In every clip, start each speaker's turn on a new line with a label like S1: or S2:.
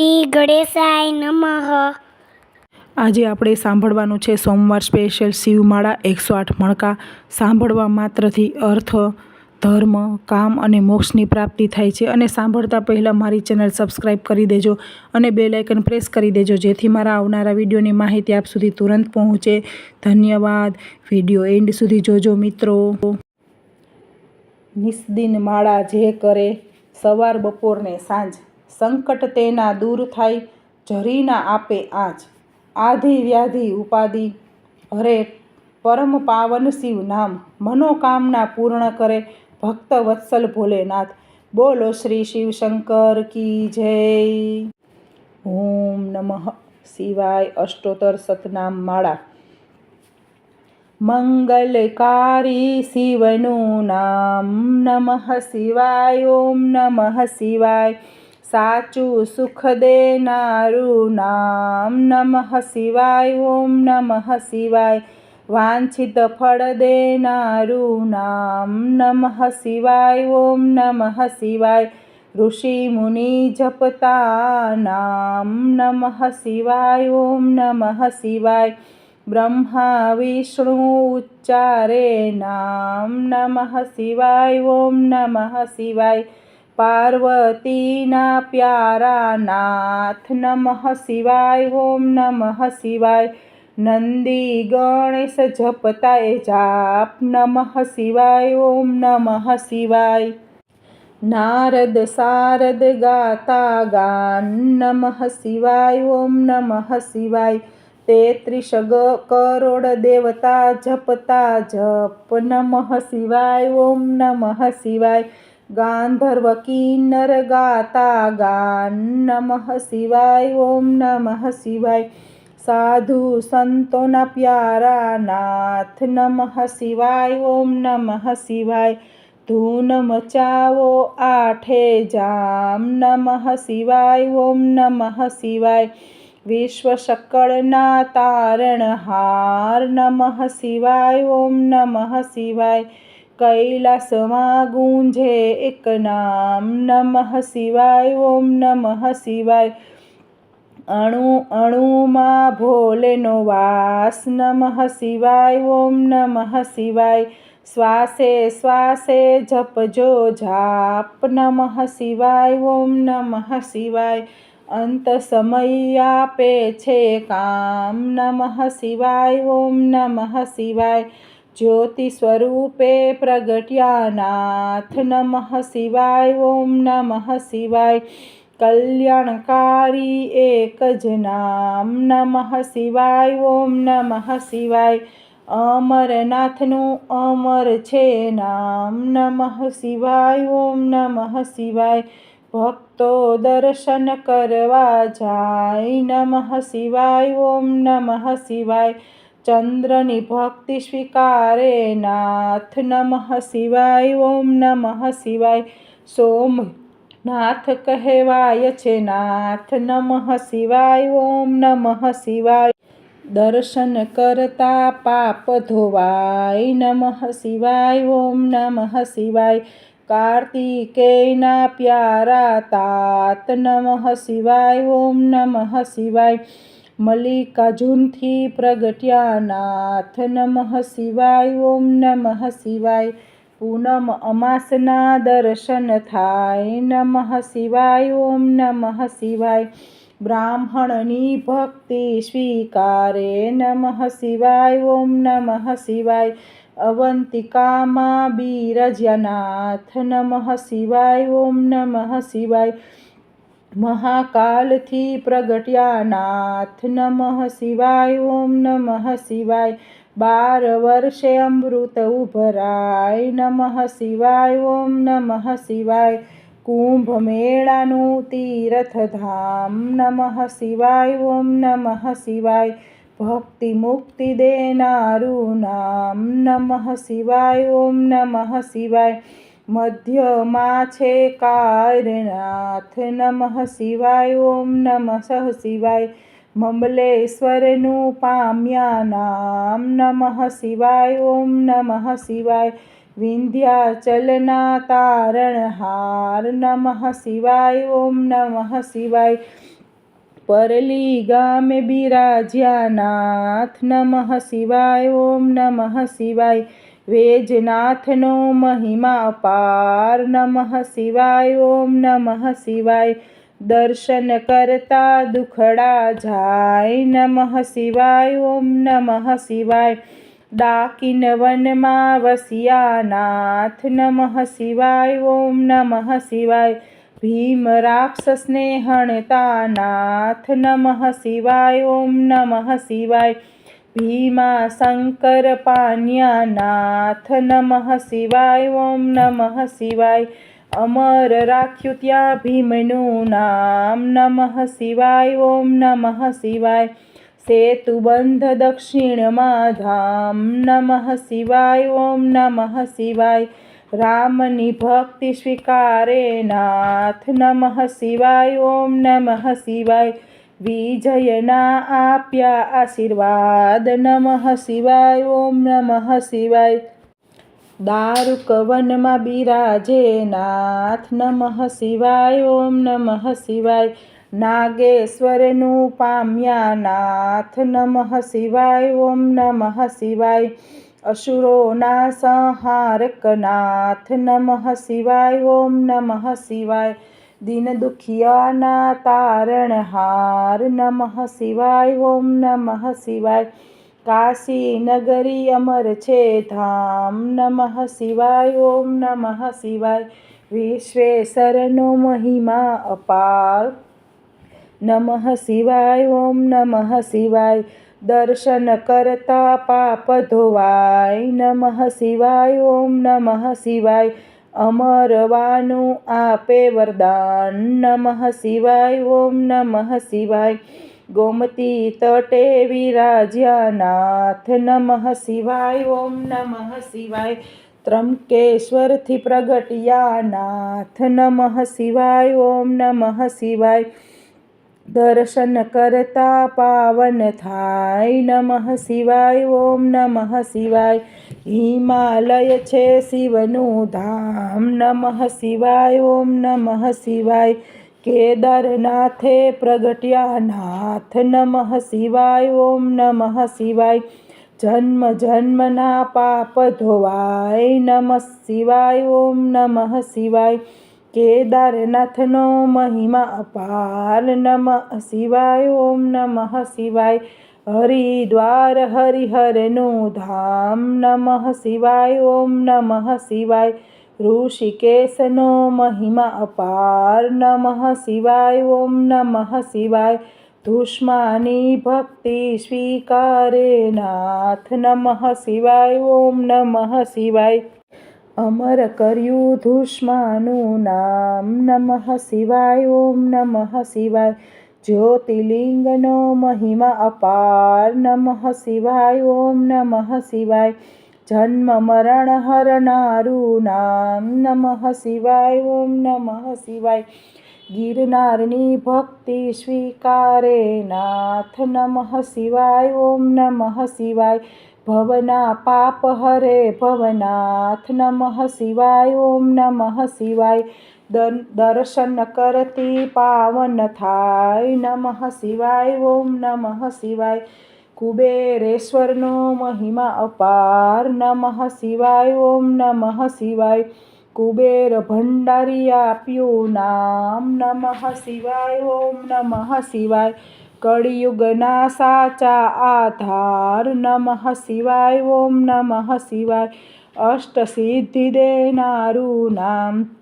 S1: શ્રી ગણેશાય નમઃ.
S2: આજે આપણે સાંભળવાનું છે સોમવાર સ્પેશિયલ શિવમાળા એકસો આઠ મણકા. સાંભળવા માત્રથી અર્થ, ધર્મ, કામ અને મોક્ષની પ્રાપ્તિ થાય છે. અને સાંભળતા પહેલાં મારી ચેનલ સબસ્ક્રાઈબ કરી દેજો અને બે લાઇકન પ્રેસ કરી દેજો, જેથી મારા આવનારા વિડીયોની માહિતી આપ સુધી તુરંત પહોંચે. ધન્યવાદ. વીડિયો એન્ડ સુધી જોજો મિત્રો. નિસ્દિન માળા જે કરે સવાર બપોરને સાંજ. સંકટ તેના દૂર થાય જરીના આપે આજ. આધિ વ્યાધિ ઉપાધિ, હરે પરમ પાવન શિવ નામ. મનોકામના પૂર્ણ કરે, ભક્ત વત્સલ ભોલેનાથ. બોલો શ્રી શિવશંકર કી જય. ઓમ નમઃ. શિવાય અષ્ટોતર સતનામ માળા. મંગલકારી શિવનું નામ નમઃ શિવાય. ઓમ નમઃ શિવાય. સાચું સુખ દેનારું નામ નમઃ શિવાય, ઓમ નમઃ શિવાય. વાંછિત ફળ દેનારું નામ નમઃ શિવાય, ઓમ નમઃ શિવાય. ઋષિ મુનિ જપતા નામ નમઃ શિવાય, ઓમ નમઃ શિવાય. બ્રહ્મા વિષ્ણુ ઉચ્ચારે નામ નમઃ શિવાય, ઓમ નમઃ શિવાય. પાર્વતીના પ્યારા નાથ નમઃ શિવાય, ઓમ નમઃ શિવાય. નંદી ગણેશ જપતા એ જાપ નમઃ શિવાય, ઓમ નમઃ શિવાય. નારદ સારદ ગાતા ગાન નમઃ શિવાય, ઓમ નમઃ શિવાય. તેત્રીસ ગ કરોડ દેવતા જપતા જપ નમઃ શિવાય, ઓમ નમઃ શિવાય. ગાંધર્વ કિન્નર ગાતા ગાન નમઃ શિવાય ઓમ નમઃ શિવાય સાધુ સંતોના પ્યારા નાથ નમઃ શિવાય ઓમ નમઃ શિવાય ધૂન મચાવો આઠે જામ નમઃ શિવાય ઓમ નમઃ શિવાય વિશ્વ શકળના તારણહાર નમઃ શિવાય ઓમ નમઃ શિવાય કૈલાસમાં ગુંજે એક નામ. નમઃ શિવાય, ઓમ નમઃ શિવાય. અણુ અણુમાં ભોલેનો વાસ. નમઃ શિવાય, ઓમ નમઃ શિવાય. શ્વાસે શ્વાસે જપજો જાપ. નમઃ શિવાય, ઓમ નમઃ શિવાય. અંત સમય આપે છે કામ. નમઃ શિવાય, ઓમ નમઃ શિવાય. જ્યોતિ સ્વરૂપે પ્રગટ્યા નાથ નમઃ શિવાય ઓમ નમઃ શિવાય કલ્યાણકારી એક જ નામ નમઃ શિવાય ઓમ નમઃ શિવાય અમરનાથનું અમર છે નામ નમઃ શિવાય ઓમ નમઃ શિવાય ભક્તો દર્શન કરવા જાય નમઃ શિવાય ઓમ નમઃ શિવાય ચંદ્રની ભક્તિ સ્વીકારે નાથ, નમઃ શિવાય, ઓમ નમઃ શિવાય. સોમ નાથ કહેવાય છે નાથ, નમઃ શિવાય, ઓમ નમઃ શિવાય. દર્શન કરતા પાપ ધોવાય, નમઃ શિવાય, ઓમ નમઃ શિવાય. કાર્તિકેયના પ્યારા તાત, નમઃ શિવાય, ઓમ નમઃ શિવાય. મલ્લિકાર્જુનથી પ્રગટ્યા, નાથ નમઃ શિવાય, ઓમ નમઃ શિવાય, પૂનમ અમાસના દર્શન થાય, નમઃ શિવાય, ઓમ નમઃ શિવાય, બ્રાહ્મણની ભક્તિ સ્વીકારે, નમઃ શિવાય, ઓમ નમઃ શિવાય, અવંતિકામાં બીરજ્યનાથ, નમઃ શિવાય, ઓમ નમઃ શિવાય મહાકાલથી પ્રગટ્યા નાથ નમઃ શિવાય, ઓમ નમઃ શિવાય. બાર વર્ષે અમૃત ઉભરાય, નમઃ શિવાય, ઓમ નમઃ શિવાય. કુંભ મેળાનું તીર્થધામ, નમઃ શિવાય, ઓમ નમઃ શિવાય. ભક્તિ મુક્તિ દેનારું નામ, નમઃ શિવાય, ઓમ નમઃ શિવાય. મધ્યમાં છે કારનાથ. નમઃ શિવાય, ઓમ નમઃ શિવાય. મમલેશ્વરનું પામ્યા નામ. નમઃ શિવાય, ઓમ નમઃ શિવાય. વિંધ્યાચલના તારણહાર નમઃ શિવાય, ઓમ નમઃ શિવાય. પરલી ગામે બિરાજ્યા નાથ નમઃ શિવાય, ઓમ નમઃ શિવાય. વેજનાથનો મહિમા અપાર નમઃ શિવાય ઓમ નમઃ શિવાય દર્શન કરતા દુખડા જાય નમઃ શિવાય ઓમ નમઃ શિવાય ડાકીન વનમાં વસિયા નાથ નમઃ શિવાય ઓમ નમઃ શિવાય ભીમ રાક્ષસને હણતા નાથ નમઃ શિવાય ઓમ નમઃ શિવાય ભીમા શંકર પાન્યા નાથ નમઃ શિવાય ઓમ નમઃ શિવાય અમર રાખ્યું ત્યાં ભીમનું નામ નમઃ શિવાય ઓમ નમઃ શિવાય સેતુબંધ દક્ષિણમાં ધામ નમઃ શિવાય ઓમ નમઃ શિવાય રામની ભક્તિ સ્વીકારે નાથ નમઃ શિવાય ઓમ નમઃ શિવાય વિજયના આપ્યા આશીર્વાદ, નમઃ શિવાય, ઓમ નમઃ શિવાય. દારૂક વનમાં બિરાજે નાથ, નમઃ શિવાય, ઓમ નમઃ શિવાય. નાગેશ્વરનું પામ્યા નાથ, નમઃ શિવાય, ઓમ નમઃ શિવાય. અસુરોના સંહારક નાથ નમઃ શિવાય, ઓમ નમઃ શિવાય. દિન દુખિયાના તારણહાર નમઃ શિવાય, ઓમ નમઃ શિવાય. કાશી નગરી અમર છે, ધામ નમઃ શિવાય, ઓમ નમઃ શિવાય. વિશ્વેશ્વરનો મહિમા અપાર નમઃ શિવાય, ઓમ નમઃ શિવાય. દર્શન કરતા પાપ ધોવાય નમઃ શિવાય, ઓમ નમઃ શિવાય. અમરવાનું આપે વરદાન. નમઃ શિવાય, ઓમ નમઃ શિવાય. ગોમતી તટે વિરાજ્યા નાથ નમઃ શિવાય, ઓમ નમઃ શિવાય. ત્રંકેશ્વરથી પ્રગટ્યા નાથ નમઃ શિવાય, ઓમ નમઃ શિવાય. દર્શન કરતા પાવન થાય નમઃ શિવાય, ઓમ નમઃ શિવાય. હિમાલય છે શિવનું ધામ, નમઃ શિવાય, ઓમ નમઃ શિવાય. કેદારનાથે પ્રગટ્યા નાથ, નમઃ શિવાય, ઓમ નમઃ શિવાય. જન્મ જન્મના પાપ ધોવાય, નમઃ શિવાય, ઓમ નમઃ શિવાય. કેદારનાથનો મહિમા અપાર નમઃ શિવાય, ઓમ નમઃ શિવાય. હરિદ્વાર હરિહરનું ધામ નમઃ શિવાય, ઓમ નમઃ શિવાય. ઋષિકેશનો મહિમા અપાર નમઃ શિવાય, ઓમ નમઃ શિવાય. ધુષ્માની ભક્તિ સ્વીકારે નાથ નમઃ શિવાય, ઓમ નમઃ શિવાય. અમર કર્યું ધુષ્માનું નામ નમઃ શિવાય, ઓમ નમઃ શિવાય. જ્યોતિલિંગનો મહિમા અપાર, નમઃ શિવાય, ઓમ નમઃ શિવાય. જન્મ મરણ હરનારું નામ નમઃ શિવાય, ઓમ નમઃ શિવાય. ગિરનારની ભક્તિ સ્વીકારે, નાથ નમઃ શિવાય, ઓમ નમઃ શિવાય. ભવના પાપ હરે, ભવનાથ નમઃ શિવાય, ઓમ નમઃ શિવાય. દર્શન કરતી પાવન થાય. નમઃ શિવાય, ઓમ નમઃ શિવાય. કુબેરેશ્વરનો મહિમા અપાર. નમઃ શિવાય, ઓમ નમઃ શિવાય. કુબેર ભંડારી આપ્યું નામ. નમઃ શિવાય, ઓમ નમઃ શિવાય. કળિયુગના સાચા આધાર, નમઃ શિવાય, ઓમ નમઃ શિવાય અષ્ટસિદ્ધિ દેનારું નામ.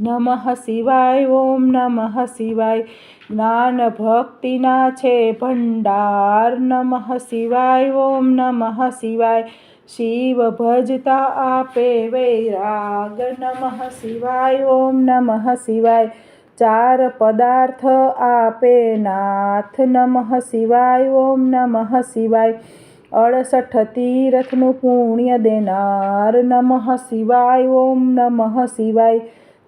S2: નમઃ શિવાય, ઓમ નમઃ શિવાય, જ્ઞાન ભક્તિના છે ભંડાર. નમઃ શિવાય, ઓમ નમઃ શિવાય, શિવ ભજતા આપે વૈરાગ. નમઃ શિવાય, ઓમ નમઃ શિવાય ચાર પદાર્થ આપે નાથ નમઃ શિવાય, ઓમ નમઃ શિવાય. અડસઠ તીરથનું પુણ્ય દેનાર નમઃ શિવાય, ઓમ નમઃ શિવાય.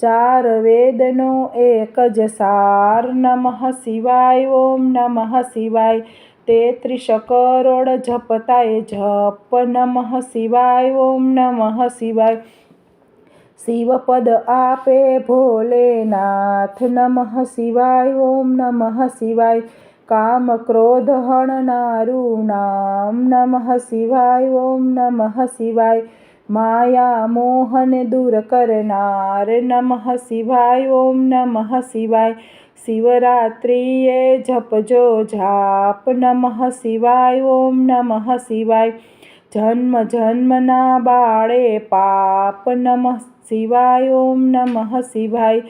S2: ચાર વેદનો એક જ સાર નમઃ શિવાય, ઓમ નમઃ શિવાય. તેત્રીસ કરોડ જપતાય જપ નમઃ શિવાય, ઓમ નમઃ શિવાય. શિવપદ આપે ભોલેનાથ, નમઃ શિવાય, ઓમ નમઃ શિવાય, કામ ક્રોધ હણનારું નામ, નમઃ શિવાય, ઓમ નમઃ શિવાય, માયા મોહન દૂર કરનાર, નમઃ શિવાય, ઓમ નમઃ શિવાય, શિવરાત્રિએ જપજો જાપ, નમઃ શિવાય, ઓમ નમઃ શિવાય, જન્મ જન્મના બાળે પાપ, નમઃ શિવાય, ઓમ નમઃ શિવાય.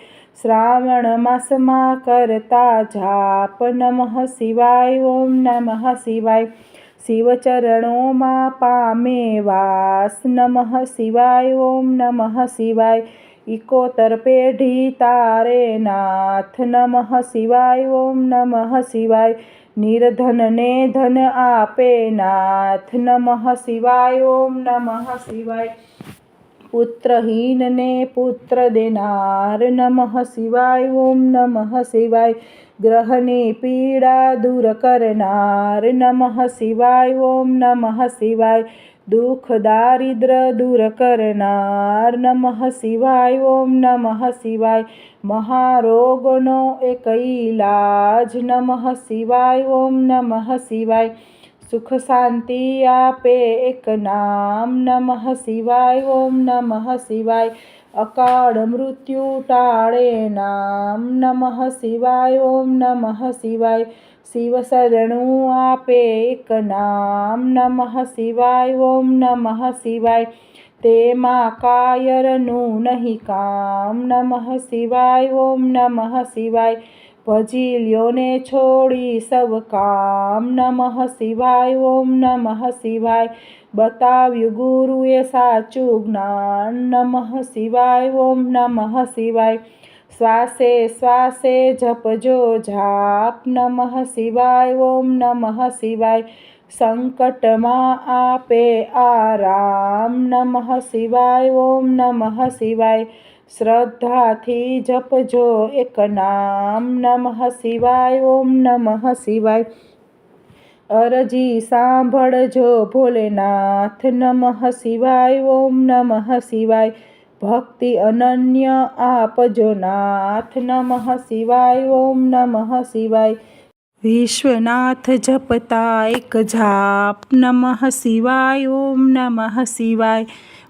S2: શ્રાવણ માસમાં કરતા જાપ નમઃ શિવાય, ઓમ નમઃ શિવાય. શિવ ચરણોમાં પામે વાસ નમઃ શિવાય, ઓમ નમઃ શિવાય. ઇકોતર પેઢી તારે નાથ નમઃ શિવાય, ઓમ નમઃ શિવાય. નિર્ધનને ધન આપે નાથ નમઃ શિવાય, ઓમ નમઃ શિવાય. પુત્રહીનને પુત્ર દેનાર નમઃ શિવાય ઓમ નમઃ શિવાય ગ્રહની પીડા દૂર કરનાર નમઃ શિવાય ઓમ નમઃ શિવાય દુઃખ દારિદ્ર દૂર કરનાર નમઃ શિવાય ઓમ નમઃ શિવાય મહારોગનો એક ઈલાજ નમઃ શિવાય ઓમ નમઃ શિવાય સુખ શાંતિ આપે એક નામ નમઃ શિવાય, ઓમ નમઃ શિવાય. અકાળ મૃત્યુ ટાળે નામ નમઃ શિવાય, ઓમ નમઃ શિવાય. શિવ શરણું આપે એક નામ નમઃ શિવાય, ઓમ નમઃ શિવાય. તેમાં કાયરનું નહીં કામ નમઃ શિવાય, ઓમ નમઃ શિવાય. ભજી લ્યોને છોડી સવ કામ. નમઃ શિવાય, ઓમ નમઃ શિવાય. બતાવ્યું ગુરુએ સાચું જ્ઞાન. નમઃ શિવાય, ઓમ નમઃ શિવાય. શ્વાસે શ્વાસે જપજો જાપ. નમઃ શિવાય, ઓમ નમઃ શિવાય. સંકટમાં આપે આરામ. નમઃ શિવાય, ઓમ નમઃ શિવાય. શ્રદ્ધાથી જપજો. એક નામ નમઃ શિવાય, ઓમ નમઃ શિવાય. અરજી સાંભળજો. ભોલેનાથ નમઃ શિવાય, ઓમ નમઃ શિવાય. ભક્તિ અનન્ય આપજો. નાથ નમઃ શિવાય, ઓમ નમઃ શિવાય. વિશ્વનાથ જપતા એક જાપ. નમઃ શિવાય, ઓમ નમઃ શિવાય.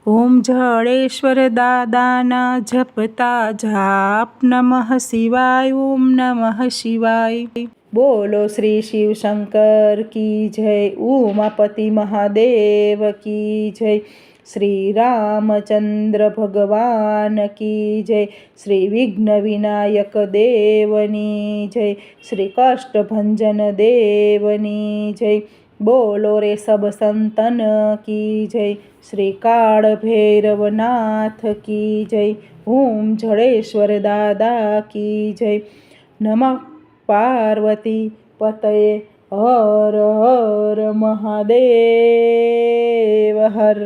S2: ઓમ જળેશ્વર દાદાના જપતા જાપ નમઃ શિવાય, ઓમ નમઃ શિવાય. બોલો શ્રી શિવ શંકર કી જય, ઉમાપતિ મહાદેવ કી જય. શ્રી રામચંદ્ર ભગવાન કી જય. શ્રી વિઘ્ન વિનાયક દેવની જય. શ્રી કષ્ટભંજન દેવની જય. બોલો રે સબ સંતન કી જય? શ્રી કાળ ભૈરવનાથ કી જય? ઓમ જડેશ્વર દાદા કી જય? નમઃ પાર્વતી પતયે હર હર મહાદેવ હર